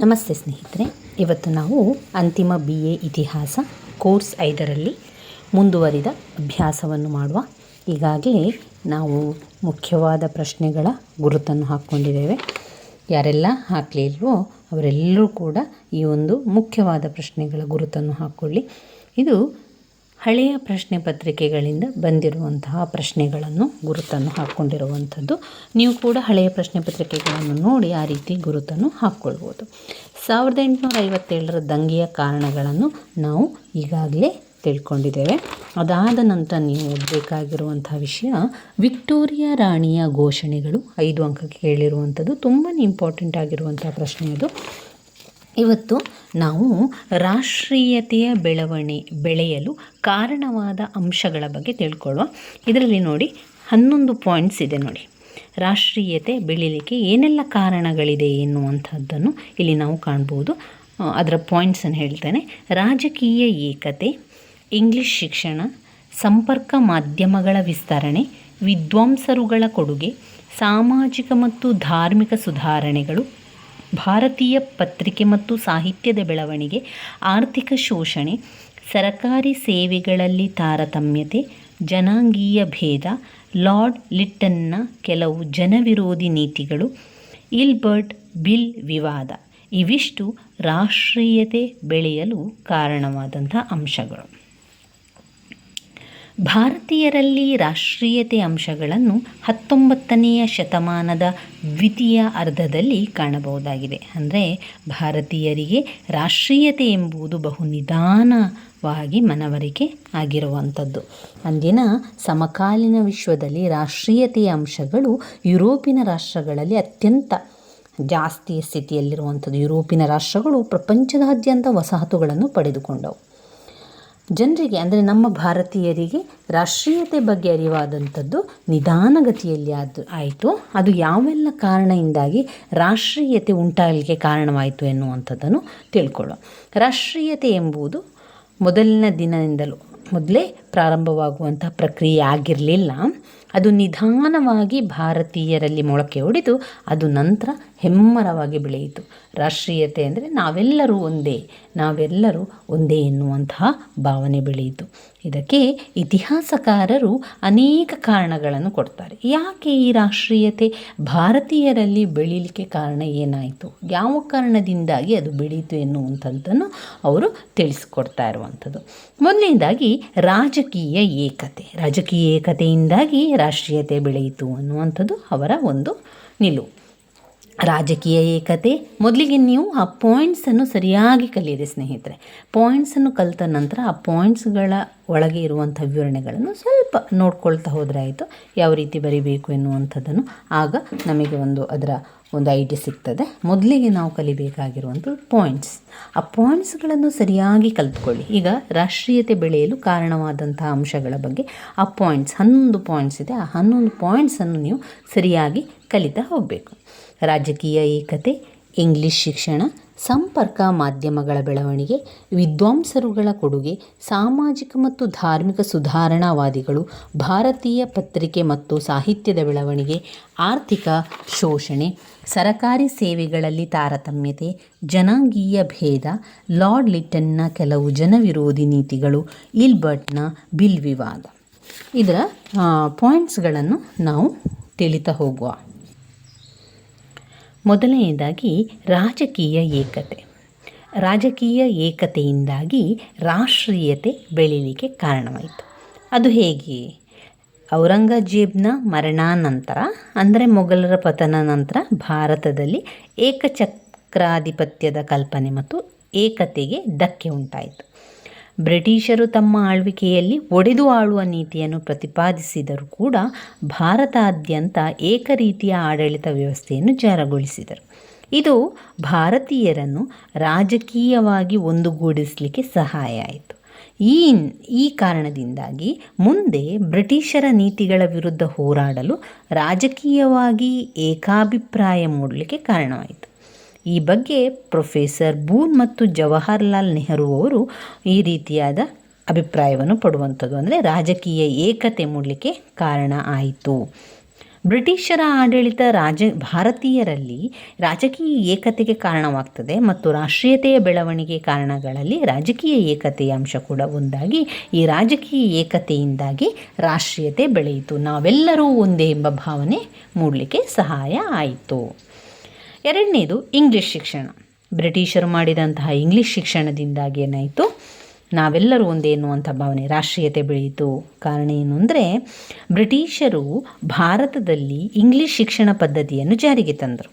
ನಮಸ್ತೆ ಸ್ನೇಹಿತರೆ, ಇವತ್ತು ನಾವು ಅಂತಿಮ ಬಿ ಎ ಇತಿಹಾಸ ಕೋರ್ಸ್ ಐದರಲ್ಲಿ ಮುಂದುವರಿದ ಅಭ್ಯಾಸವನ್ನು ಮಾಡುವ ಈಗಾಗಲೇ ನಾವು ಮುಖ್ಯವಾದ ಪ್ರಶ್ನೆಗಳ ಗುರುತನ್ನು ಹಾಕ್ಕೊಂಡಿದ್ದೇವೆ. ಯಾರೆಲ್ಲ ಹಾಕಲಿಲ್ವೋ ಅವರೆಲ್ಲರೂ ಕೂಡ ಈ ಒಂದು ಮುಖ್ಯವಾದ ಪ್ರಶ್ನೆಗಳ ಗುರುತನ್ನು ಹಾಕ್ಕೊಳ್ಳಿ. ಇದು ಹಳೆಯ ಪ್ರಶ್ನೆ ಪತ್ರಿಕೆಗಳಿಂದ ಬಂದಿರುವಂತಹ ಪ್ರಶ್ನೆಗಳನ್ನು ಗುರುತನ್ನು ಹಾಕ್ಕೊಂಡಿರುವಂಥದ್ದು. ನೀವು ಕೂಡ ಹಳೆಯ ಪ್ರಶ್ನೆ ಪತ್ರಿಕೆಗಳನ್ನು ನೋಡಿ ಆ ರೀತಿ ಗುರುತನ್ನು ಹಾಕ್ಕೊಳ್ಬೋದು. ಸಾವಿರದ ಎಂಟುನೂರ ಐವತ್ತೇಳರ ದಂಗೆಯ ಕಾರಣಗಳನ್ನು ನಾವು ಈಗಾಗಲೇ ತಿಳ್ಕೊಂಡಿದ್ದೇವೆ. ಅದಾದ ನಂತರ ನೀವು ಓದಬೇಕಾಗಿರುವಂಥ ವಿಷಯ, ವಿಕ್ಟೋರಿಯಾ ರಾಣಿಯ ಘೋಷಣೆಗಳು ಐದು ಅಂಕಕ್ಕೆ ಹೇಳಿರುವಂಥದ್ದು. ತುಂಬಾ ಇಂಪಾರ್ಟೆಂಟ್ ಆಗಿರುವಂಥ ಪ್ರಶ್ನೆ ಅದು. ಇವತ್ತು ನಾವು ರಾಷ್ಟ್ರೀಯತೆಯ ಬೆಳವಣಿ ಬೆಳೆಯಲು ಕಾರಣವಾದ ಅಂಶಗಳ ಬಗ್ಗೆ ತಿಳ್ಕೊಳ್ಳುವ. ಇದರಲ್ಲಿ ನೋಡಿ ಹನ್ನೊಂದು ಪಾಯಿಂಟ್ಸ್ ಇದೆ ನೋಡಿ. ರಾಷ್ಟ್ರೀಯತೆ ಬೆಳೀಲಿಕ್ಕೆ ಏನೆಲ್ಲ ಕಾರಣಗಳಿದೆ ಎನ್ನುವಂಥದ್ದನ್ನು ಇಲ್ಲಿ ನಾವು ಕಾಣ್ಬೋದು. ಅದರ ಪಾಯಿಂಟ್ಸನ್ನು ಹೇಳ್ತೇನೆ. ರಾಜಕೀಯ ಏಕತೆ ಇಂಗ್ಲಿಷ್ ಶಿಕ್ಷಣ, ಸಂಪರ್ಕ ಮಾಧ್ಯಮಗಳ ವಿಸ್ತರಣೆ, ವಿದ್ವಾಂಸರುಗಳ ಕೊಡುಗೆ, ಸಾಮಾಜಿಕ ಮತ್ತು ಧಾರ್ಮಿಕ ಸುಧಾರಣೆಗಳು ಭಾರತೀಯ ಪತ್ರಿಕೆ ಮತ್ತು ಸಾಹಿತ್ಯದ ಬೆಳವಣಿಗೆ, ಆರ್ಥಿಕ ಶೋಷಣೆ, ಸರಕಾರಿ ಸೇವೆಗಳಲ್ಲಿ ತಾರತಮ್ಯತೆ, ಜನಾಂಗೀಯ ಭೇದ, ಲಾರ್ಡ್ ಲಿಟ್ಟನ್ನ ಕೆಲವು ಜನವಿರೋಧಿ ನೀತಿಗಳು, ಇಲ್ಬರ್ಟ್ ಬಿಲ್ ವಿವಾದ, ಇವಿಷ್ಟು ರಾಷ್ಟ್ರೀಯತೆ ಬೆಳೆಯಲು ಕಾರಣವಾದಂಥ ಅಂಶಗಳು. ಭಾರತೀಯರಲ್ಲಿ ರಾಷ್ಟ್ರೀಯತೆ ಅಂಶಗಳನ್ನು ಹತ್ತೊಂಬತ್ತನೆಯ ಶತಮಾನದ ದ್ವಿತೀಯ ಅರ್ಧದಲ್ಲಿ ಕಾಣಬಹುದಾಗಿದೆ. ಅಂದರೆ ಭಾರತೀಯರಿಗೆ ರಾಷ್ಟ್ರೀಯತೆ ಎಂಬುದು ಬಹು ನಿಧಾನವಾಗಿ ಮನವರಿಕೆ ಆಗಿರುವಂಥದ್ದು. ಅಂದಿನ ಸಮಕಾಲೀನ ವಿಶ್ವದಲ್ಲಿ ರಾಷ್ಟ್ರೀಯತೆಯ ಅಂಶಗಳು ಯುರೋಪಿನ ರಾಷ್ಟ್ರಗಳಲ್ಲಿ ಅತ್ಯಂತ ಜಾಸ್ತಿ ಸ್ಥಿತಿಯಲ್ಲಿರುವಂಥದ್ದು. ಯುರೋಪಿನ ರಾಷ್ಟ್ರಗಳು ಪ್ರಪಂಚದಾದ್ಯಂತ ವಸಾಹತುಗಳನ್ನು ಪಡೆದುಕೊಂಡವು. ಜನರಿಗೆ, ಅಂದರೆ ನಮ್ಮ ಭಾರತೀಯರಿಗೆ ರಾಷ್ಟ್ರೀಯತೆ ಬಗ್ಗೆ ಅರಿವಾದಂಥದ್ದು ನಿಧಾನಗತಿಯಲ್ಲಿ ಅದು ಆಯಿತು. ಅದು ಯಾವೆಲ್ಲ ಕಾರಣದಿಂದಾಗಿ ರಾಷ್ಟ್ರೀಯತೆ ಉಂಟಾಗಲಿಕ್ಕೆ ಕಾರಣವಾಯಿತು ಎನ್ನುವಂಥದ್ದನ್ನು ತಿಳ್ಕೊಳ್ಳೋ ರಾಷ್ಟ್ರೀಯತೆ ಎಂಬುದು ಮೊದಲಿನ ದಿನದಿಂದಲೂ ಮೊದಲೇ ಪ್ರಾರಂಭವಾಗುವಂಥ ಪ್ರಕ್ರಿಯೆ ಆಗಿರಲಿಲ್ಲ. ಅದು ನಿಧಾನವಾಗಿ ಭಾರತೀಯರಲ್ಲಿ ಮೊಳಕೆ ಹೊಡೆದು ಅದು ನಂತರ ಹೆಮ್ಮರವಾಗಿ ಬೆಳೆಯಿತು. ರಾಷ್ಟ್ರೀಯತೆ ಅಂದರೆ ನಾವೆಲ್ಲರೂ ಒಂದೇ ನಾವೆಲ್ಲರೂ ಒಂದೇ ಎನ್ನುವಂತಹ ಭಾವನೆ ಬೆಳೆಯಿತು. ಇದಕ್ಕೆ ಇತಿಹಾಸಕಾರರು ಅನೇಕ ಕಾರಣಗಳನ್ನು ಕೊಡ್ತಾರೆ. ಯಾಕೆ ಈ ರಾಷ್ಟ್ರೀಯತೆ ಭಾರತೀಯರಲ್ಲಿ ಬೆಳೀಲಿಕ್ಕೆ ಕಾರಣ ಏನಾಯಿತು? ಯಾವ ಕಾರಣದಿಂದಾಗಿ ಅದು ಬೆಳೀತು ಎನ್ನುವಂಥದ್ದನ್ನು ಅವರು ತಿಳಿಸ್ಕೊಡ್ತಾ ಇರುವಂಥದ್ದು. ಮೊದಲನೇದಾಗಿ ರಾಜಕೀಯ ಏಕತೆ. ರಾಜಕೀಯ ಏಕತೆಯಿಂದಾಗಿ ರಾಷ್ಟ್ರೀಯತೆ ಬೆಳೆಯಿತು ಅನ್ನುವಂಥದ್ದು ಅವರ ಒಂದು ನಿಲುವು. ರಾಜಕೀಯ ಏಕತೆ. ಮೊದಲಿಗೆ ನೀವು ಆ ಪಾಯಿಂಟ್ಸನ್ನು ಸರಿಯಾಗಿ ಕಲಿಯಿರಿ ಸ್ನೇಹಿತರೆ. ಪಾಯಿಂಟ್ಸನ್ನು ಕಲಿತ ನಂತರ ಆ ಪಾಯಿಂಟ್ಸ್ಗಳ ಒಳಗೆ ಇರುವಂಥ ವಿವರಣೆಗಳನ್ನು ಸ್ವಲ್ಪ ನೋಡ್ಕೊಳ್ತಾ ಹೋದರೆ ಆಯಿತು. ಯಾವ ರೀತಿ ಬರಿಬೇಕು ಎನ್ನುವಂಥದ್ದನ್ನು ಆಗ ನಮಗೆ ಒಂದು ಅದರ ಒಂದು ಐಡಿಯಾ ಸಿಗ್ತದೆ. ಮೊದಲಿಗೆ ನಾವು ಕಲಿಬೇಕಾಗಿರುವಂಥ ಪಾಯಿಂಟ್ಸ್ ಆ ಪಾಯಿಂಟ್ಸ್ಗಳನ್ನು ಸರಿಯಾಗಿ ಕಲಿತ್ಕೊಳ್ಳಿ. ಈಗ ರಾಷ್ಟ್ರೀಯತೆ ಬೆಳೆಯಲು ಕಾರಣವಾದಂಥ ಅಂಶಗಳ ಬಗ್ಗೆ ಆ ಪಾಯಿಂಟ್ಸ್ ಹನ್ನೊಂದು ಪಾಯಿಂಟ್ಸ್ ಇದೆ. ಆ ಹನ್ನೊಂದು ಪಾಯಿಂಟ್ಸನ್ನು ನೀವು ಸರಿಯಾಗಿ ಕಲಿತಾ ಹೋಗಬೇಕು. ರಾಜಕೀಯ ಏಕತೆ, ಇಂಗ್ಲಿಷ್ ಶಿಕ್ಷಣ, ಸಂಪರ್ಕ ಮಾಧ್ಯಮಗಳ ಬೆಳವಣಿಗೆ, ವಿದ್ವಾಂಸರುಗಳ ಕೊಡುಗೆ, ಸಾಮಾಜಿಕ ಮತ್ತು ಧಾರ್ಮಿಕ ಸುಧಾರಣಾವಾದಿಗಳು, ಭಾರತೀಯ ಪತ್ರಿಕೆ ಮತ್ತು ಸಾಹಿತ್ಯದ ಬೆಳವಣಿಗೆ, ಆರ್ಥಿಕ ಶೋಷಣೆ, ಸರಕಾರಿ ಸೇವೆಗಳಲ್ಲಿ ತಾರತಮ್ಯತೆ, ಜನಾಂಗೀಯ ಭೇದ, ಲಾರ್ಡ್ ಲಿಟನ್ನ ಕೆಲವು ಜನವಿರೋಧಿ ನೀತಿಗಳು, ಇಲ್ಬರ್ಟ್ನ ಬಿಲ್ ವಿವಾದ. ಇದರ ಪಾಯಿಂಟ್ಸ್ಗಳನ್ನು ನಾವು ತಿಳಿತಾ ಹೋಗುವ. ಮೊದಲನೆಯದಾಗಿ ರಾಜಕೀಯ ಏಕತೆ. ರಾಜಕೀಯ ಏಕತೆಯಿಂದಾಗಿ ರಾಷ್ಟ್ರೀಯತೆ ಬೆಳೀಲಿಕ್ಕೆ ಕಾರಣವಾಯಿತು. ಅದು ಹೇಗೆ? ಔರಂಗಜೇಬ್ನ ಮರಣಾನಂತರ, ಅಂದರೆ ಮೊಘಲರ ಪತನ ನಂತರ ಭಾರತದಲ್ಲಿ ಏಕಚಕ್ರಾಧಿಪತ್ಯದ ಕಲ್ಪನೆ ಮತ್ತು ಏಕತೆಗೆ ಧಕ್ಕೆ ಉಂಟಾಯಿತು. ಬ್ರಿಟಿಷರು ತಮ್ಮ ಆಳ್ವಿಕೆಯಲ್ಲಿ ಒಡೆದು ಆಳುವ ನೀತಿಯನ್ನು ಪ್ರತಿಪಾದಿಸಿದರೂ ಕೂಡ ಭಾರತಾದ್ಯಂತ ಏಕರೀತಿಯ ಆಡಳಿತ ವ್ಯವಸ್ಥೆಯನ್ನು ಜಾರಗೊಳಿಸಿದರು. ಇದು ಭಾರತೀಯರನ್ನು ರಾಜಕೀಯವಾಗಿ ಒಂದುಗೂಡಿಸಲಿಕ್ಕೆ ಸಹಾಯ ಆಯಿತು. ಈ ಈ ಕಾರಣದಿಂದಾಗಿ ಮುಂದೆ ಬ್ರಿಟಿಷರ ನೀತಿಗಳ ವಿರುದ್ಧ ಹೋರಾಡಲು ರಾಜಕೀಯವಾಗಿ ಏಕಾಭಿಪ್ರಾಯ ಮೂಡಲಿಕ್ಕೆ ಕಾರಣವಾಯಿತು. ಈ ಬಗ್ಗೆ ಪ್ರೊಫೆಸರ್ ಬೂನ್ ಮತ್ತು ಜವಾಹರ್ಲಾಲ್ ನೆಹರು ಅವರು ಈ ರೀತಿಯಾದ ಅಭಿಪ್ರಾಯವನ್ನು ಪಡುವಂಥದ್ದು. ಅಂದರೆ ರಾಜಕೀಯ ಏಕತೆ ಮೂಡಲಿಕ್ಕೆ ಕಾರಣ ಆಯಿತು. ಬ್ರಿಟಿಷರ ಆಡಳಿತ ರಾಜ, ಭಾರತೀಯರಲ್ಲಿ ರಾಜಕೀಯ ಏಕತೆಗೆ ಕಾರಣವಾಗ್ತದೆ ಮತ್ತು ರಾಷ್ಟ್ರೀಯತೆಯ ಬೆಳವಣಿಗೆ ಕಾರಣಗಳಲ್ಲಿ ರಾಜಕೀಯ ಏಕತೆಯ ಅಂಶ ಕೂಡ ಒಂದಾಗಿ ಈ ರಾಜಕೀಯ ಏಕತೆಯಿಂದಾಗಿ ರಾಷ್ಟ್ರೀಯತೆ ಬೆಳೆಯಿತು. ನಾವೆಲ್ಲರೂ ಒಂದೇ ಎಂಬ ಭಾವನೆ ಮೂಡಲಿಕ್ಕೆ ಸಹಾಯ ಆಯಿತು. ಎರಡನೇದು ಇಂಗ್ಲಿಷ್ ಶಿಕ್ಷಣ. ಬ್ರಿಟಿಷರು ಮಾಡಿದಂತಹ ಇಂಗ್ಲಿಷ್ ಶಿಕ್ಷಣದಿಂದಾಗಿ ಏನಾಯಿತು? ನಾವೆಲ್ಲರೂ ಒಂದೇ ಎನ್ನುವಂಥ ಭಾವನೆ, ರಾಷ್ಟ್ರೀಯತೆ ಬೆಳೆಯಿತು. ಕಾರಣ ಏನು ಅಂದರೆ, ಬ್ರಿಟಿಷರು ಭಾರತದಲ್ಲಿ ಇಂಗ್ಲಿಷ್ ಶಿಕ್ಷಣ ಪದ್ಧತಿಯನ್ನು ಜಾರಿಗೆ ತಂದರು.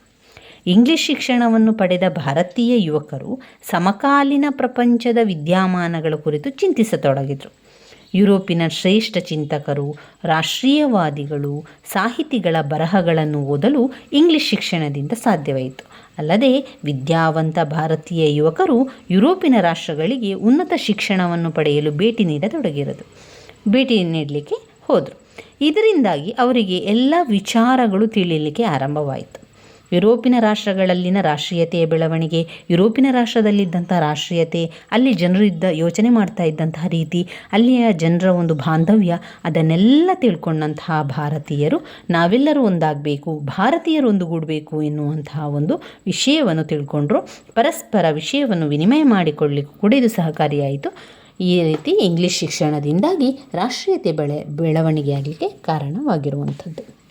ಇಂಗ್ಲಿಷ್ ಶಿಕ್ಷಣವನ್ನು ಪಡೆದ ಭಾರತೀಯ ಯುವಕರು ಸಮಕಾಲೀನ ಪ್ರಪಂಚದ ವಿದ್ಯಮಾನಗಳ ಕುರಿತು ಚಿಂತಿಸತೊಡಗಿದರು. ಯುರೋಪಿನ ಶ್ರೇಷ್ಠ ಚಿಂತಕರು, ರಾಷ್ಟ್ರೀಯವಾದಿಗಳು ಸಾಹಿತಿಗಳ ಬರಹಗಳನ್ನು ಓದಲು ಇಂಗ್ಲಿಷ್ ಶಿಕ್ಷಣದಿಂದ ಸಾಧ್ಯವಾಯಿತು. ಅಲ್ಲದೆ ವಿದ್ಯಾವಂತ ಭಾರತೀಯ ಯುವಕರು ಯುರೋಪಿನ ರಾಷ್ಟ್ರಗಳಿಗೆ ಉನ್ನತ ಶಿಕ್ಷಣವನ್ನು ಪಡೆಯಲು ಭೇಟಿ ನೀಡತೊಡಗಿರದು, ಭೇಟಿ ನೀಡಲಿಕ್ಕೆ ಹೋದರು. ಇದರಿಂದಾಗಿ ಅವರಿಗೆ ಎಲ್ಲ ವಿಚಾರಗಳು ತಿಳಿಯಲಿಕ್ಕೆ ಆರಂಭವಾಯಿತು. ಯುರೋಪಿನ ರಾಷ್ಟ್ರಗಳಲ್ಲಿನ ರಾಷ್ಟ್ರೀಯತೆಯ ಬೆಳವಣಿಗೆ, ಯುರೋಪಿನ ರಾಷ್ಟ್ರದಲ್ಲಿದ್ದಂಥ ರಾಷ್ಟ್ರೀಯತೆ, ಅಲ್ಲಿ ಜನರಿದ್ದ ಯೋಚನೆ ಮಾಡ್ತಾ ಇದ್ದಂತಹ ರೀತಿ, ಅಲ್ಲಿಯ ಜನರ ಒಂದು ಬಾಂಧವ್ಯ, ಅದನ್ನೆಲ್ಲ ತಿಳ್ಕೊಂಡಂತಹ ಭಾರತೀಯರು ನಾವೆಲ್ಲರೂ ಒಂದಾಗಬೇಕು, ಭಾರತೀಯರು ಒಂದುಗೂಡಬೇಕು ಎನ್ನುವಂತಹ ಒಂದು ವಿಷಯವನ್ನು ತಿಳ್ಕೊಂಡ್ರು. ಪರಸ್ಪರ ವಿಷಯವನ್ನು ವಿನಿಮಯ ಮಾಡಿಕೊಳ್ಳಿಕ್ಕೂ ಕೂಡ ಇದು ಸಹಕಾರಿಯಾಯಿತು. ಈ ರೀತಿ ಇಂಗ್ಲಿಷ್ ಶಿಕ್ಷಣದಿಂದಾಗಿ ರಾಷ್ಟ್ರೀಯತೆ ಬೆಳೆ, ಬೆಳವಣಿಗೆ ಆಗಲಿಕ್ಕೆ ಕಾರಣವಾಗಿರುವಂಥದ್ದು.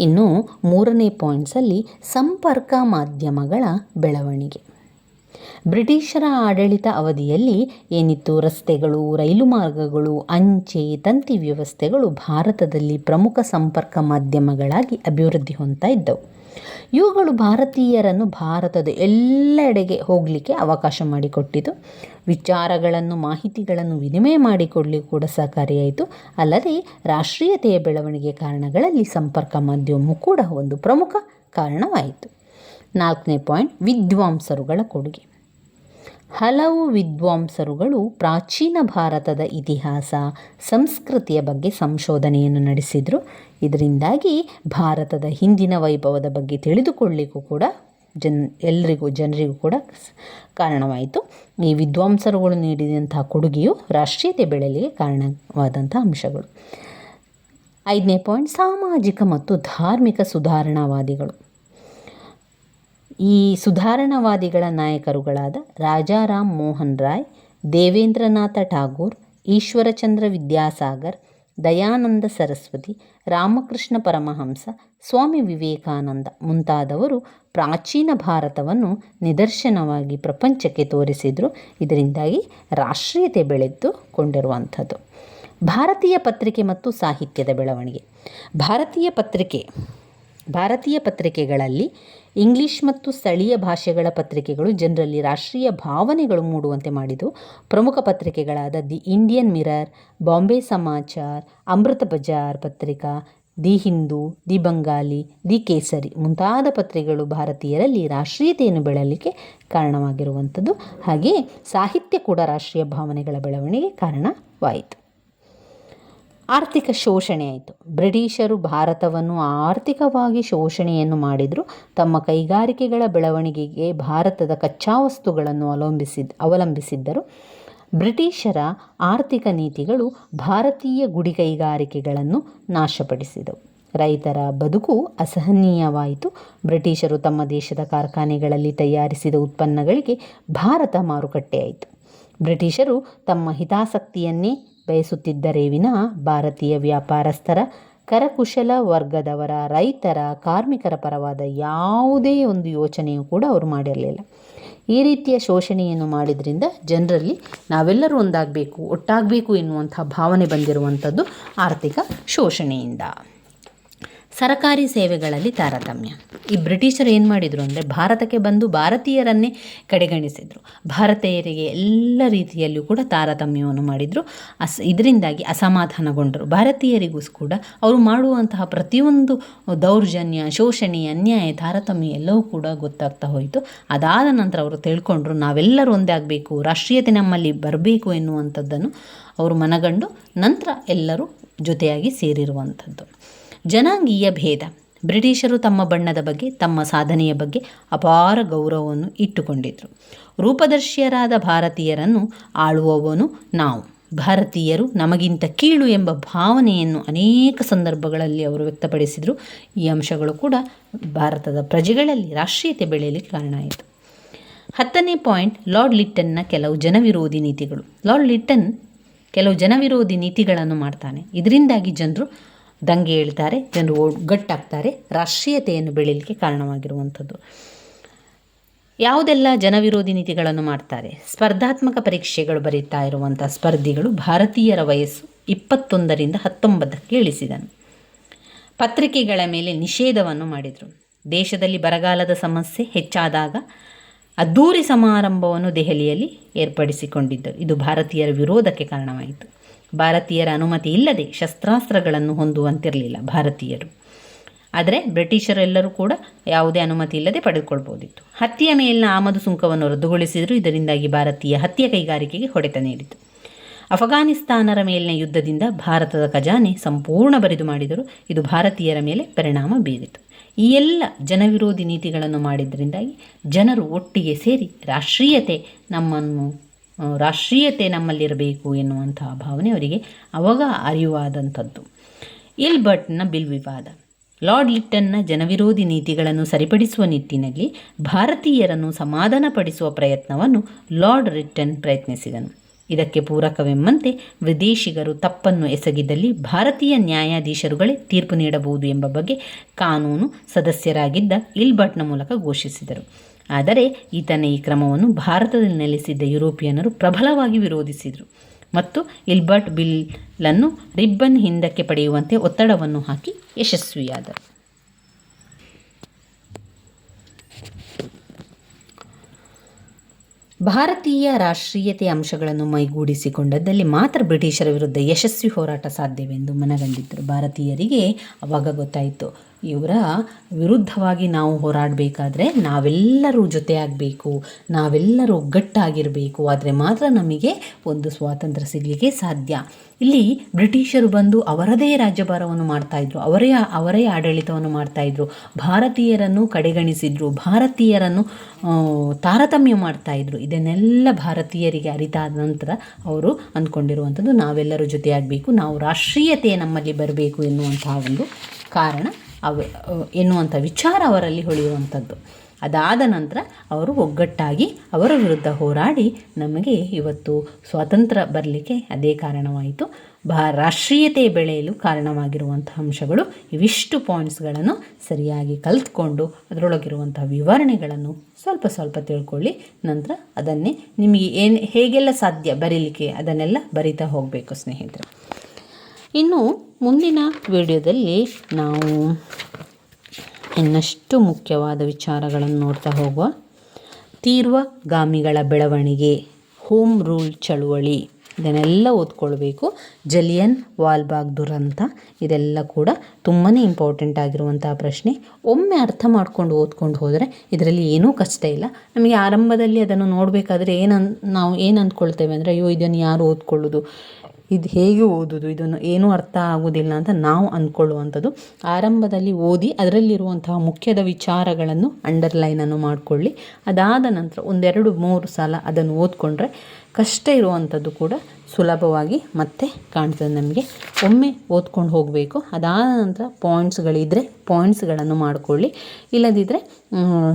ಇನ್ನು ಮೂರನೇ ಪಾಯಿಂಟ್ಸಲ್ಲಿ ಸಂಪರ್ಕ ಮಾಧ್ಯಮಗಳ ಬೆಳವಣಿಗೆ. ಬ್ರಿಟಿಷರ ಆಡಳಿತ ಅವಧಿಯಲ್ಲಿ ಏನಿತ್ತು? ರಸ್ತೆಗಳು, ರೈಲು ಮಾರ್ಗಗಳು, ಅಂಚೆ, ತಂತಿ ವ್ಯವಸ್ಥೆಗಳು ಭಾರತದಲ್ಲಿ ಪ್ರಮುಖ ಸಂಪರ್ಕ ಮಾಧ್ಯಮಗಳಾಗಿ ಅಭಿವೃದ್ಧಿ ಹೊಂದ್ತಾ ಇದ್ದವು. ಇವುಗಳು ಭಾರತೀಯರನ್ನು ಭಾರತದ ಎಲ್ಲೆಡೆಗೆ ಹೋಗಲಿಕ್ಕೆ ಅವಕಾಶ ಮಾಡಿಕೊಟ್ಟಿತು. ವಿಚಾರಗಳನ್ನು, ಮಾಹಿತಿಗಳನ್ನು ವಿನಿಮಯ ಮಾಡಿಕೊಡಲಿಕ್ಕೆ ಕೂಡ ಸಹಕಾರಿಯಾಯಿತು. ಅಲ್ಲದೆ ರಾಷ್ಟ್ರೀಯತೆಯ ಬೆಳವಣಿಗೆ ಕಾರಣಗಳಲ್ಲಿ ಸಂಪರ್ಕ ಮಾಧ್ಯಮವು ಕೂಡ ಒಂದು ಪ್ರಮುಖ ಕಾರಣವಾಯಿತು. ನಾಲ್ಕನೇ ಪಾಯಿಂಟ್, ವಿದ್ವಾಂಸರುಗಳ ಕೊಡುಗೆ. ಹಲವು ವಿದ್ವಾಂಸರುಗಳು ಪ್ರಾಚೀನ ಭಾರತದ ಇತಿಹಾಸ, ಸಂಸ್ಕೃತಿಯ ಬಗ್ಗೆ ಸಂಶೋಧನೆಯನ್ನು ನಡೆಸಿದರು. ಇದರಿಂದಾಗಿ ಭಾರತದ ಹಿಂದಿನ ವೈಭವದ ಬಗ್ಗೆ ತಿಳಿದುಕೊಳ್ಳಿಕ್ಕೂ ಕೂಡ ಜನ್ ಎಲ್ಲರಿಗೂ ಜನರಿಗೂ ಕೂಡ ಕಾರಣವಾಯಿತು. ಈ ವಿದ್ವಾಂಸರುಗಳು ನೀಡಿದಂತಹ ಕೊಡುಗೆಯು ರಾಷ್ಟ್ರೀಯತೆ ಬೆಳೆಯಲಿಕ್ಕೆ ಕಾರಣವಾದಂಥ ಅಂಶಗಳು. ಐದನೇ ಪಾಯಿಂಟ್ ಸಾಮಾಜಿಕ ಮತ್ತು ಧಾರ್ಮಿಕ ಸುಧಾರಣಾವಾದಿಗಳು. ಈ ಸುಧಾರಣಾವಾದಿಗಳ ನಾಯಕರುಗಳಾದ ರಾಜಾರಾಮ್ ಮೋಹನ್ ರಾಯ್, ದೇವೇಂದ್ರನಾಥ ಠಾಗೂರ್, ಈಶ್ವರಚಂದ್ರ ವಿದ್ಯಾಸಾಗರ್, ದಯಾನಂದ ಸರಸ್ವತಿ, ರಾಮಕೃಷ್ಣ ಪರಮಹಂಸ, ಸ್ವಾಮಿ ವಿವೇಕಾನಂದ ಮುಂತಾದವರು ಪ್ರಾಚೀನ ಭಾರತವನ್ನು ನಿದರ್ಶನವಾಗಿ ಪ್ರಪಂಚಕ್ಕೆ ತೋರಿಸಿದರು. ಇದರಿಂದಾಗಿ ರಾಷ್ಟ್ರೀಯತೆ ಬೆಳೆದುಕೊಂಡಿರುವಂಥದ್ದು ಭಾರತೀಯ ಪತ್ರಿಕೆ ಮತ್ತು ಸಾಹಿತ್ಯದ ಬೆಳವಣಿಗೆ. ಭಾರತೀಯ ಪತ್ರಿಕೆ, ಭಾರತೀಯ ಪತ್ರಿಕೆಗಳಲ್ಲಿ ಇಂಗ್ಲಿಷ್ ಮತ್ತು ಸ್ಥಳೀಯ ಭಾಷೆಗಳ ಪತ್ರಿಕೆಗಳು ಜನರಲ್ಲಿ ರಾಷ್ಟ್ರೀಯ ಭಾವನೆಗಳು ಮೂಡುವಂತೆ ಮಾಡಿದವು ಪ್ರಮುಖ ಪತ್ರಿಕೆಗಳಾದ the Indian Mirror, Bombay Samachar, Amrita Bazar Patrika, the Hindu, the Bengalee, the Kesari ಮುಂತಾದ ಪತ್ರಿಕೆಗಳು ಭಾರತೀಯರಲ್ಲಿ ರಾಷ್ಟ್ರೀಯತೆಯನ್ನು ಬೆಳೆಯಲಿಕ್ಕೆ ಕಾರಣವಾಗಿರುವಂಥದ್ದು. ಹಾಗೆಯೇ ಸಾಹಿತ್ಯ ಕೂಡ ರಾಷ್ಟ್ರೀಯ ಭಾವನೆಗಳ ಬೆಳವಣಿಗೆ ಕಾರಣವಾಯಿತು. ಆರ್ಥಿಕ ಶೋಷಣೆ ಆಯಿತು. ಬ್ರಿಟಿಷರು ಭಾರತವನ್ನು ಆರ್ಥಿಕವಾಗಿ ಶೋಷಣೆಯನ್ನು ಮಾಡಿದರು. ತಮ್ಮ ಕೈಗಾರಿಕೆಗಳ ಬೆಳವಣಿಗೆಗೆ ಭಾರತದ ಕಚ್ಚಾ ವಸ್ತುಗಳನ್ನು ಅವಲಂಬಿಸಿದ್, ಅವಲಂಬಿಸಿದ್ದರು. ಬ್ರಿಟಿಷರ ಆರ್ಥಿಕ ನೀತಿಗಳು ಭಾರತೀಯ ಗುಡಿ ಕೈಗಾರಿಕೆಗಳನ್ನು ನಾಶಪಡಿಸಿದವು. ರೈತರ ಬದುಕು ಅಸಹನೀಯವಾಯಿತು. ಬ್ರಿಟಿಷರು ತಮ್ಮ ದೇಶದ ಕಾರ್ಖಾನೆಗಳಲ್ಲಿ ತಯಾರಿಸಿದ ಉತ್ಪನ್ನಗಳಿಗೆ ಭಾರತ ಮಾರುಕಟ್ಟೆಯಾಯಿತು ಬ್ರಿಟಿಷರು ತಮ್ಮ ಹಿತಾಸಕ್ತಿಯನ್ನೇ ಬಯಸುತ್ತಿದ್ದರೇ ವಿನ ಭಾರತೀಯ ವ್ಯಾಪಾರಸ್ಥರ ಕರಕುಶಲ ವರ್ಗದವರ ರೈತರ ಕಾರ್ಮಿಕರ ಪರವಾದ ಯಾವುದೇ ಒಂದು ಯೋಚನೆಯೂ ಕೂಡ ಅವರು ಮಾಡಿರಲಿಲ್ಲ. ಈ ರೀತಿಯ ಶೋಷಣೆಯನ್ನು ಮಾಡಿದ್ರಿಂದ ಜನರಲ್ಲಿ ನಾವೆಲ್ಲರೂ ಒಂದಾಗಬೇಕು, ಒಟ್ಟಾಗಬೇಕು ಎನ್ನುವಂಥ ಭಾವನೆ ಬಂದಿರುವಂಥದ್ದು ಆರ್ಥಿಕ ಶೋಷಣೆಯಿಂದ. ಸರಕಾರಿ ಸೇವೆಗಳಲ್ಲಿ ತಾರತಮ್ಯ. ಈ ಬ್ರಿಟಿಷರು ಏನು ಮಾಡಿದರು ಅಂದರೆ ಭಾರತಕ್ಕೆ ಬಂದು ಭಾರತೀಯರನ್ನೇ ಕಡೆಗಣಿಸಿದರು. ಭಾರತೀಯರಿಗೆ ಎಲ್ಲ ರೀತಿಯಲ್ಲೂ ಕೂಡ ತಾರತಮ್ಯವನ್ನು ಮಾಡಿದರು. ಅಸ್ ಇದರಿಂದಾಗಿ ಅಸಮಾಧಾನಗೊಂಡರು. ಭಾರತೀಯರಿಗೂ ಕೂಡ ಅವರು ಮಾಡುವಂತಹ ಪ್ರತಿಯೊಂದು ದೌರ್ಜನ್ಯ, ಶೋಷಣೆ, ಅನ್ಯಾಯ, ತಾರತಮ್ಯ ಎಲ್ಲವೂ ಕೂಡ ಗೊತ್ತಾಗ್ತಾ ಹೋಯಿತು. ಅದಾದ ನಂತರ ಅವರು ತಿಳ್ಕೊಂಡ್ರು, ನಾವೆಲ್ಲರೂ ಒಂದೇ ಆಗಬೇಕು, ರಾಷ್ಟ್ರೀಯತೆ ನಮ್ಮಲ್ಲಿ ಬರಬೇಕು ಎನ್ನುವಂಥದ್ದನ್ನು ಅವರು ಮನಗಂಡು ನಂತರ ಎಲ್ಲರೂ ಜೊತೆಯಾಗಿ ಸೇರಿರುವಂಥದ್ದು. ಜನಾಂಗೀಯ ಭೇದ. ಬ್ರಿಟಿಷರು ತಮ್ಮ ಬಣ್ಣದ ಬಗ್ಗೆ, ತಮ್ಮ ಸಾಧನೆಯ ಬಗ್ಗೆ ಅಪಾರ ಗೌರವವನ್ನು ಇಟ್ಟುಕೊಂಡಿದ್ದರು ರೂಪದರ್ಶಿಯರಾದ ಭಾರತೀಯರನ್ನು ಆಳುವವನು ನಾವು. ಭಾರತೀಯರು ನಮಗಿಂತ ಕೀಳು ಎಂಬ ಭಾವನೆಯನ್ನು ಅನೇಕ ಸಂದರ್ಭಗಳಲ್ಲಿ ಅವರು ವ್ಯಕ್ತಪಡಿಸಿದರು. ಈ ಅಂಶಗಳು ಕೂಡ ಭಾರತದ ಪ್ರಜೆಗಳಲ್ಲಿ ರಾಷ್ಟ್ರೀಯತೆ ಬೆಳೆಯಲಿಕ್ಕೆ ಕಾರಣ ಆಯಿತು. ಹತ್ತನೇ ಪಾಯಿಂಟ್, ಲಾರ್ಡ್ ಲಿಟ್ಟನ್ನ ಕೆಲವು ಜನವಿರೋಧಿ ನೀತಿಗಳು. ಲಾರ್ಡ್ ಲಿಟ್ಟನ್ ಕೆಲವು ಜನವಿರೋಧಿ ನೀತಿಗಳನ್ನು ಮಾಡ್ತಾನೆ. ಇದರಿಂದಾಗಿ ಜನರು ದಂಗೆ ಹೇಳ್ತಾರೆ ಜನರು ಒಗ್ಗಟ್ಟಾಗ್ತಾರೆ ರಾಷ್ಟ್ರೀಯತೆಯನ್ನು ಬೆಳೀಲಿಕ್ಕೆ ಕಾರಣವಾಗಿರುವಂಥದ್ದು. ಯಾವುದೆಲ್ಲ ಜನವಿರೋಧಿ ನೀತಿಗಳನ್ನು ಮಾಡ್ತಾರೆ? ಸ್ಪರ್ಧಾತ್ಮಕ ಪರೀಕ್ಷೆಗಳು ಬರೀತಾ ಇರುವಂಥ ಸ್ಪರ್ಧಿಗಳು ಭಾರತೀಯರ ವಯಸ್ಸು ಇಪ್ಪತ್ತೊಂದರಿಂದ ಹತ್ತೊಂಬತ್ತಕ್ಕೆ ಇಳಿಸಿದನು. ಪತ್ರಿಕೆಗಳ ಮೇಲೆ ನಿಷೇಧವನ್ನು ಮಾಡಿದರು. ದೇಶದಲ್ಲಿ ಬರಗಾಲದ ಸಮಸ್ಯೆ ಹೆಚ್ಚಾದಾಗ ಅದ್ದೂರಿ ಸಮಾರಂಭವನ್ನು ದೆಹಲಿಯಲ್ಲಿ ಏರ್ಪಡಿಸಿಕೊಂಡಿದ್ದರು. ಇದು ಭಾರತೀಯರ ವಿರೋಧಕ್ಕೆ ಕಾರಣವಾಯಿತು. ಭಾರತೀಯರ ಅನುಮತಿ ಇಲ್ಲದೆ ಶಸ್ತ್ರಾಸ್ತ್ರಗಳನ್ನು ಹೊಂದುವಂತಿರಲಿಲ್ಲ ಭಾರತೀಯರು. ಆದರೆ ಬ್ರಿಟಿಷರೆಲ್ಲರೂ ಕೂಡ ಯಾವುದೇ ಅನುಮತಿ ಇಲ್ಲದೆ ಪಡೆದುಕೊಳ್ಬೋದಿತ್ತು. ಹತ್ತಿಯ ಮೇಲಿನ ಆಮದು ಸುಂಕವನ್ನು ರದ್ದುಗೊಳಿಸಿದರು ಇದರಿಂದಾಗಿ ಭಾರತೀಯ ಹತ್ತಿಯ ಕೈಗಾರಿಕೆಗೆ ಹೊಡೆತ ನೀಡಿತು. ಅಫಘಾನಿಸ್ತಾನರ ಮೇಲಿನ ಯುದ್ಧದಿಂದ ಭಾರತದ ಖಜಾನೆ ಸಂಪೂರ್ಣ ಬರಿದು ಮಾಡಿದರು ಇದು ಭಾರತೀಯರ ಮೇಲೆ ಪರಿಣಾಮ ಬೀರಿತು. ಈ ಎಲ್ಲ ಜನವಿರೋಧಿ ನೀತಿಗಳನ್ನು ಮಾಡಿದ್ದರಿಂದಾಗಿ ಜನರು ಒಟ್ಟಿಗೆ ಸೇರಿ ರಾಷ್ಟ್ರೀಯತೆ ನಮ್ಮನ್ನು ರಾಷ್ಟ್ರೀಯತೆ ನಮ್ಮಲ್ಲಿರಬೇಕು ಎನ್ನುವಂತಹ ಭಾವನೆ ಅವರಿಗೆ ಅವಾಗ ಅರಿವಾದಂಥದ್ದು. ಇಲ್ಬರ್ಟ್ನ ಬಿಲ್ ವಿವಾದ. ಲಾರ್ಡ್ ಲಿಟ್ಟನ್ನ ಜನವಿರೋಧಿ ನೀತಿಗಳನ್ನು ಸರಿಪಡಿಸುವ ನಿಟ್ಟಿನಲ್ಲಿ ಭಾರತೀಯರನ್ನು ಸಮಾಧಾನಪಡಿಸುವ ಪ್ರಯತ್ನವನ್ನು ಲಾರ್ಡ್ ರಿಟ್ಟನ್ ಪ್ರಯತ್ನಿಸಿದನು. ಇದಕ್ಕೆ ಪೂರಕವೆಂಬಂತೆ ವಿದೇಶಿಗರು ತಪ್ಪನ್ನು ಎಸಗಿದಲ್ಲಿ ಭಾರತೀಯ ನ್ಯಾಯಾಧೀಶರುಗಳೇ ತೀರ್ಪು ನೀಡಬಹುದು ಎಂಬ ಬಗ್ಗೆ ಕಾನೂನು ಸದಸ್ಯರಾಗಿದ್ದ ಇಲ್ಬರ್ಟ್ನ ಮೂಲಕ ಘೋಷಿಸಿದರು. ಆದರೆ ಈತನ ಈ ಕ್ರಮವನ್ನು ಭಾರತದಲ್ಲಿ ನೆಲೆಸಿದ್ದ ಯುರೋಪಿಯನ್ನರು ಪ್ರಬಲವಾಗಿ ವಿರೋಧಿಸಿದರು. ಮತ್ತು ಇಲ್ಬರ್ಟ್ ಬಿಲ್ಲನ್ನು ರಿಬ್ಬನ್ ಹಿಂದಕ್ಕೆ ಪಡೆಯುವಂತೆ ಒತ್ತಡವನ್ನು ಹಾಕಿ ಯಶಸ್ವಿಯಾದರು. ಭಾರತೀಯ ರಾಷ್ಟ್ರೀಯತೆ ಅಂಶಗಳನ್ನು ಮೈಗೂಡಿಸಿಕೊಂಡದ್ದಲ್ಲಿ ಮಾತ್ರ ಬ್ರಿಟಿಷರ ವಿರುದ್ಧ ಯಶಸ್ವಿ ಹೋರಾಟ ಸಾಧ್ಯವೆಂದು ಮನಗಂಡಿದ್ದರು. ಭಾರತೀಯರಿಗೆ ಅವಾಗ ಗೊತ್ತಾಯಿತು. ಇವರ ವಿರುದ್ಧವಾಗಿ ನಾವು ಹೋರಾಡಬೇಕಾದ್ರೆ ನಾವೆಲ್ಲರೂ ಜೊತೆಯಾಗಬೇಕು ನಾವೆಲ್ಲರೂ ಒಗ್ಗಟ್ಟಾಗಿರಬೇಕು ಆದರೆ ಮಾತ್ರ ನಮಗೆ ಒಂದು ಸ್ವಾತಂತ್ರ್ಯ ಸಿಗಲಿಕ್ಕೆ ಸಾಧ್ಯ. ಇಲ್ಲಿ ಬ್ರಿಟಿಷರು ಬಂದು ಅವರದೇ ರಾಜ್ಯಭಾರವನ್ನು ಮಾಡ್ತಾಯಿದ್ರು ಅವರೇ ಅವರೇ ಆಡಳಿತವನ್ನು ಮಾಡ್ತಾಯಿದ್ರು ಭಾರತೀಯರನ್ನು ಕಡೆಗಣಿಸಿದ್ರು, ಭಾರತೀಯರನ್ನು ತಾರತಮ್ಯ ಮಾಡ್ತಾಯಿದ್ರು ಇದನ್ನೆಲ್ಲ ಭಾರತೀಯರಿಗೆ ಅರಿತಾದ ನಂತರ ಅವರು ಅಂದ್ಕೊಂಡಿರುವಂಥದ್ದು ನಾವೆಲ್ಲರೂ ಜೊತೆಯಾಗಬೇಕು ನಾವು ರಾಷ್ಟ್ರೀಯತೆ ನಮ್ಮಲ್ಲಿ ಬರಬೇಕು ಎನ್ನುವಂತಹ ಒಂದು ಕಾರಣ ಅವ ಎನ್ನುವಂಥ ವಿಚಾರ ಅವರಲ್ಲಿ ಹೊಳೆಯುವಂಥದ್ದು. ಅದಾದ ನಂತರ ಅವರು ಒಗ್ಗಟ್ಟಾಗಿ ಅವರ ವಿರುದ್ಧ ಹೋರಾಡಿ ನಮಗೆ ಇವತ್ತು ಸ್ವಾತಂತ್ರ್ಯ ಬರಲಿಕ್ಕೆ ಅದೇ ಕಾರಣವಾಯಿತು. ಬಾ, ರಾಷ್ಟ್ರೀಯತೆ ಬೆಳೆಯಲು ಕಾರಣವಾಗಿರುವಂಥ ಅಂಶಗಳು ಇವಿಷ್ಟು ಪಾಯಿಂಟ್ಸ್ಗಳನ್ನು ಸರಿಯಾಗಿ ಕಲ್ತ್ಕೊಂಡು ಅದರೊಳಗಿರುವಂಥ ವಿವರಣೆಗಳನ್ನು ಸ್ವಲ್ಪ ಸ್ವಲ್ಪ ತಿಳ್ಕೊಳ್ಳಿ. ನಂತರ ಅದನ್ನೇ ನಿಮಗೆ ಏನು, ಹೇಗೆಲ್ಲ ಸಾಧ್ಯ ಬರೀಲಿಕ್ಕೆ ಅದನ್ನೆಲ್ಲ ಬರಿತಾ ಹೋಗಬೇಕು ಸ್ನೇಹಿತರೆ. ಇನ್ನು ಮುಂದಿನ ವಿಡಿಯೋದಲ್ಲಿ ನಾವು ಇನ್ನಷ್ಟು ಮುಖ್ಯವಾದ ವಿಚಾರಗಳನ್ನು ನೋಡ್ತಾ ಹೋಗುವ ತೀರ್ವಗಾಮಿಗಳ ಬೆಳವಣಿಗೆ ಹೋಮ್ ರೂಲ್ ಚಳುವಳಿ, ಇದನ್ನೆಲ್ಲ ಓದ್ಕೊಳ್ಬೇಕು. ಜಲಿಯನ್ ವಾಲ್ಬಾಗ್ ದುರಂತ ಇದೆಲ್ಲ ಕೂಡ ತುಂಬಾ ಇಂಪಾರ್ಟೆಂಟ್ ಆಗಿರುವಂತಹ ಪ್ರಶ್ನೆ. ಒಮ್ಮೆ ಅರ್ಥ ಮಾಡ್ಕೊಂಡು ಓದ್ಕೊಂಡು ಹೋದರೆ ಇದರಲ್ಲಿ ಏನೂ ಕಷ್ಟ ಇಲ್ಲ. ನಮಗೆ ಆರಂಭದಲ್ಲಿ ಅದನ್ನು ನೋಡಬೇಕಾದ್ರೆ ಏನನ್, ನಾವು ಏನು ಅಂದ್ಕೊಳ್ತೇವೆ ಅಂದರೆ, ಅಯ್ಯೋ, ಇದನ್ನು ಯಾರು ಓದ್ಕೊಳ್ಳೋದು? ಇದು ಹೇಗೆ ಓದೋದು? ಇದನ್ನು ಏನೂ ಅರ್ಥ ಆಗೋದಿಲ್ಲ ಅಂತ ನಾವು ಅಂದ್ಕೊಳ್ಳುವಂಥದ್ದು ಆರಂಭದಲ್ಲಿ ಓದಿ ಅದರಲ್ಲಿರುವಂತಹ ಮುಖ್ಯದ ವಿಚಾರಗಳನ್ನು ಅಂಡರ್ಲೈನನ್ನು ಮಾಡಿಕೊಳ್ಳಿ. ಅದಾದ ನಂತರ ಒಂದೆರಡು ಮೂರು ಸಲ ಅದನ್ನು ಓದ್ಕೊಂಡ್ರೆ ಕಷ್ಟ ಇರುವಂಥದ್ದು ಕೂಡ ಸುಲಭವಾಗಿ ಮತ್ತೆ ಕಾಣ್ತದೆ ನಮಗೆ. ಒಮ್ಮೆ ಓದ್ಕೊಂಡು ಹೋಗಬೇಕು. ಅದಾದ ನಂತರ ಪಾಯಿಂಟ್ಸ್ಗಳಿದ್ದರೆ ಪಾಯಿಂಟ್ಸ್ಗಳನ್ನು ಮಾಡಿಕೊಳ್ಳಿ. ಇಲ್ಲದಿದ್ದರೆ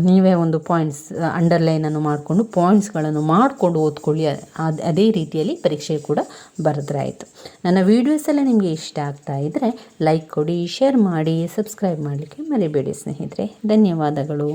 ನೀವೇ ಒಂದು ಪಾಯಿಂಟ್ಸ್ ಅಂಡರ್ಲೈನನ್ನು ಮಾಡಿಕೊಂಡು ಪಾಯಿಂಟ್ಸ್ಗಳನ್ನು ಮಾಡಿಕೊಂಡು ಓದ್ಕೊಳ್ಳಿ. ಅದು, ಅದೇ ರೀತಿಯಲ್ಲಿ ಪರೀಕ್ಷೆ ಕೂಡ ಬರೆದ್ರೆ ಆಯಿತು. ನನ್ನ ವೀಡಿಯೋಸ್ ಎಲ್ಲ ನಿಮಗೆ ಇಷ್ಟ ಆಗ್ತಾ ಇದ್ದರೆ ಲೈಕ್ ಕೊಡಿ ಶೇರ್ ಮಾಡಿ ಸಬ್ಸ್ಕ್ರೈಬ್ ಮಾಡಲಿಕ್ಕೆ ಮರಿಬೇಡಿ ಸ್ನೇಹಿತರೆ. ಧನ್ಯವಾದಗಳು.